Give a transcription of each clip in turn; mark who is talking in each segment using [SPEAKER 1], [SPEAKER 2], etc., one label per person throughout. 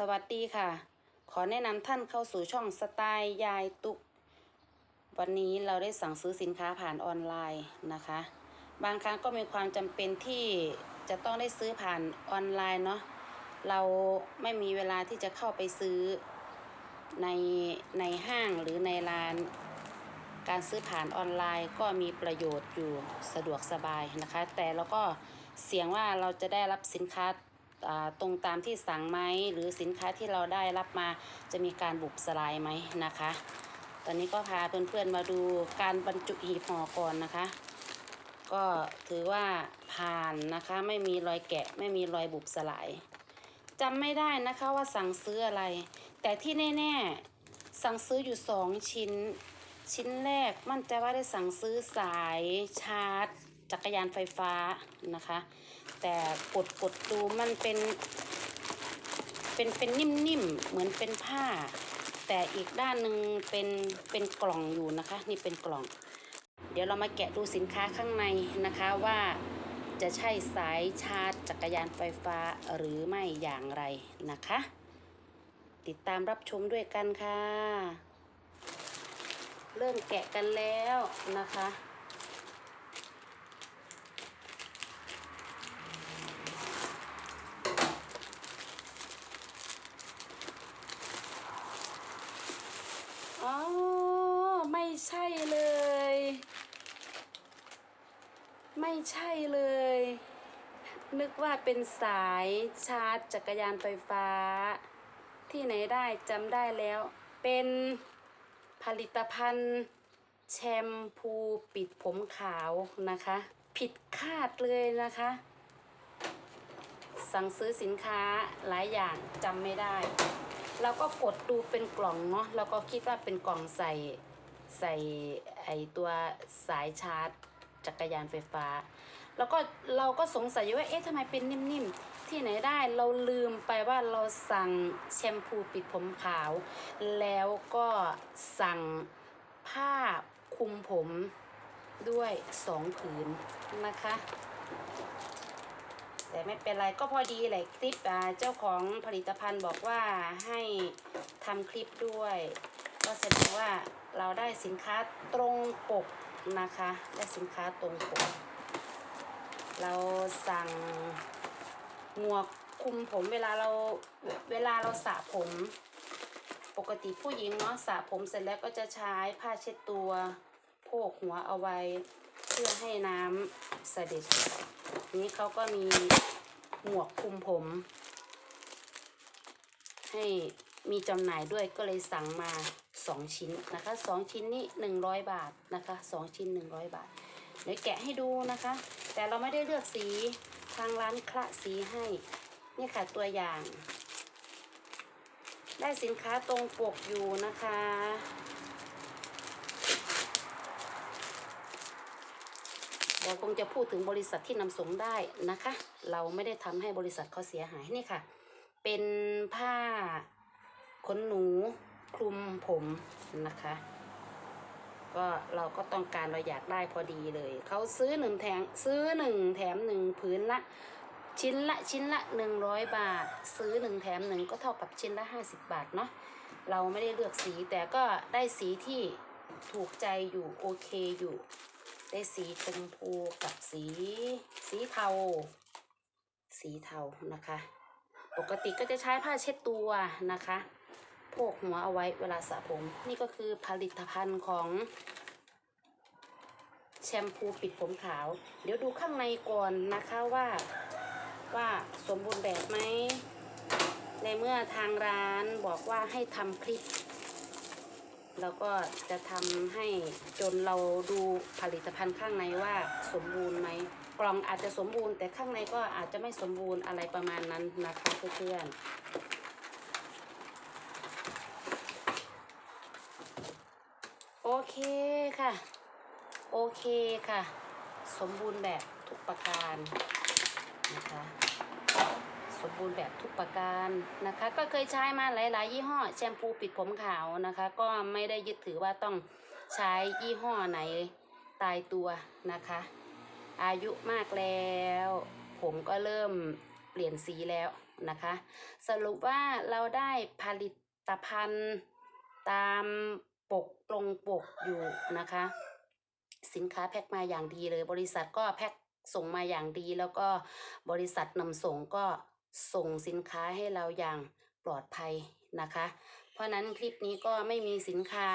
[SPEAKER 1] สวัสดีค่ะ ขอแนะนำท่านเข้าสู่ช่องสไตล์ยายตุก วันนี้เราได้สั่งซื้อสินค้าผ่านออนไลน์นะคะ บางครั้งก็มีความจำเป็นที่จะต้องได้ซื้อผ่านออนไลน์เนาะ เราไม่มีเวลาที่จะเข้าไปซื้อในในห้างหรือในร้าน การซื้อผ่านออนไลน์ก็มีประโยชน์อยู่สะดวกสบายนะคะ แต่เราก็เสี่ยงว่าเราจะได้รับสินค้าอ่า ตรงตามที่สั่งไหมหรือสินค้าที่เราได้รับมาจะมีการบุบสลายไหมนะคะ ตอนนี้ก็พาเพื่อนๆมาดูการบรรจุหีบห่อก่อนนะคะ ก็ถือว่าผ่านนะคะไม่มีรอยแกะไม่มีรอยบุบสลายจำไม่ได้นะคะว่าสั่งซื้ออะไร แต่ที่แน่ๆสั่งซื้ออยู่สองชิ้น ชิ้นแรกมั่นใจว่าได้สั่งซื้อสายชาร์จ จักรยานไฟฟ้านะคะ แต่กดกดดูมันเป็น เป็นเป็นนิ่มๆเหมือนเป็นผ้า แต่อีกด้านหนึ่งเป็นเป็นกล่องอยู่นะคะ นี่เป็นกล่อง เดี๋ยวเรามาแกะดูสินค้าข้างในนะคะว่าจะใช่สายชาร์จจักรยานไฟฟ้าหรือไม่อย่างไรนะคะ ติดตามรับชมด้วยกันค่ะ เริ่มแกะกันแล้วนะคะ อ๋อ ไม่ใช่เลย ไม่ใช่เลย นึกว่าเป็นสายชาร์จจักรยานไฟฟ้า ที่ไหนได้จำได้แล้ว เป็นผลิตภัณฑ์แชมพูปิดผมขาวนะคะ ผิดคาดเลยนะคะ สั่งซื้อสินค้าหลายอย่างจำไม่ได้เราก็กดดูเป็นกล่องเนาะเราก็คิดว่าเป็นกล่องใส่ใส่ไอตัวสายชาร์จ จักรยานไฟฟ้า แล้วก็เราก็สงสัยว่าเอ๊ะทำไมเป็นนิ่มๆ ที่ไหนได้เราลืมไปว่าเราสั่งแชมพูปิดผมขาว แล้วก็สั่งผ้าคลุมผมด้วยสองผืนนะคะ แต่ไม่เป็นไรก็พอดีแหละคลิปเจ้าของผลิตภัณฑ์บอกว่าให้ทำคลิปด้วย ก็แสดงว่าเราได้สินค้าตรงปก นะคะได้สินค้าตรงปก เราสั่งหมวกคุมผมเวลาเราเวลาเราสระผม ปกติผู้หญิงเนาะสระผมเสร็จแล้วก็จะใช้ผ้าเช็ดตัวโพกหัวเอาไว้เพื่อให้น้ำเสด็จ นี้เขาก็มีหมวกคุมผม ให้ มีจำหน่ายด้วยก็เลยสั่งมาสองชิ้นนะคะสองชิ้นนี้หนึ่งร้อยบาทนะคะสองชิ้นหนึ่งร้อยบาท เดี๋ยวแกะให้ดูนะคะ แต่เราไม่ได้เลือกสีทางร้านคละสีให้นี่ค่ะตัวอย่าง ได้สินค้าตรงปกอยู่นะคะเราคงจะพูดถึงบริษัทที่นำส่งได้นะคะ เราไม่ได้ทำให้บริษัทเขาเสียหายนี่ค่ะ เป็นผ้า ขนหนูคลุมผมนะคะ ก็เราก็ต้องการเราอยากได้พอดีเลย เขาซื้อหนึ่งแถมซื้อหนึ่งแถมหนึ่งผืนละชิ้นละชิ้นละหนึ่งร้อยบาท ซื้อหนึ่งแถมหนึ่งก็เท่ากับชิ้นละห้าสิบบาทเนาะเราไม่ได้เลือกสีแต่ก็ได้สีที่ถูกใจอยู่โอเคอยู่ ได้สีชมพูกับสีสีเทา สีเทานะคะ ปกติก็จะใช้ผ้าเช็ดตัวนะคะ โพกหัวเอาไว้เวลาสระผม นี่ก็คือผลิตภัณฑ์ของแชมพูปิดผมขาว เดี๋ยวดูข้างในก่อนนะคะว่าว่าสมบูรณ์แบบไหม ในเมื่อทางร้านบอกว่าให้ทำคลิป แล้วก็จะทำให้จนเราดูผลิตภัณฑ์ข้างในว่าสมบูรณ์ไหม กล่องอาจจะสมบูรณ์แต่ข้างในก็อาจจะไม่สมบูรณ์อะไรประมาณนั้นนะคะเพื่อนๆ โอเคค่ะ โอเคค่ะ สมบูรณ์แบบทุกประการนะคะสมบูรณ์แบบทุกประการนะคะ ก็เคยใช้มาหลาย ๆ ยี่ห้อแชมพูปิดผมขาวนะคะ ก็ไม่ได้ยึดถือว่าต้องใช้ยี่ห้อไหนตายตัวนะคะ อายุมากแล้ว ผมก็เริ่มเปลี่ยนสีแล้วนะคะ สรุปว่าเราได้ผลิตภัณฑ์ตาม ปกตรงปกอยู่นะคะ สินค้าแพ็คมาอย่างดีเลย บริษัทก็แพ็คส่งมาอย่างดี แล้วก็บริษัทนำส่งก็ส่งสินค้าให้เราอย่างปลอดภัยนะคะ เพราะนั้นคลิปนี้ก็ไม่มีสินค้า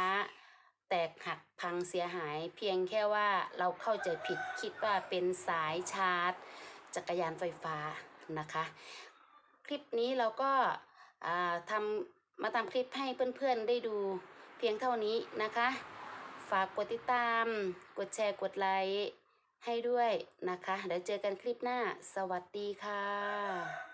[SPEAKER 1] แตกหักพังเสียหาย เพียงแค่ว่าเราเข้าใจผิดคิดว่าเป็นสายชาร์จ จักรยานไฟฟ้านะคะ คลิปนี้เราก็อ่าทำ มาทำคลิปให้เพื่อนๆได้ดูเพียงเท่านี้นะคะ ฝากกดติดตาม กดแชร์กดไลค์ให้ด้วยนะคะ เดี๋ยวเจอกันคลิปหน้า สวัสดีค่ะ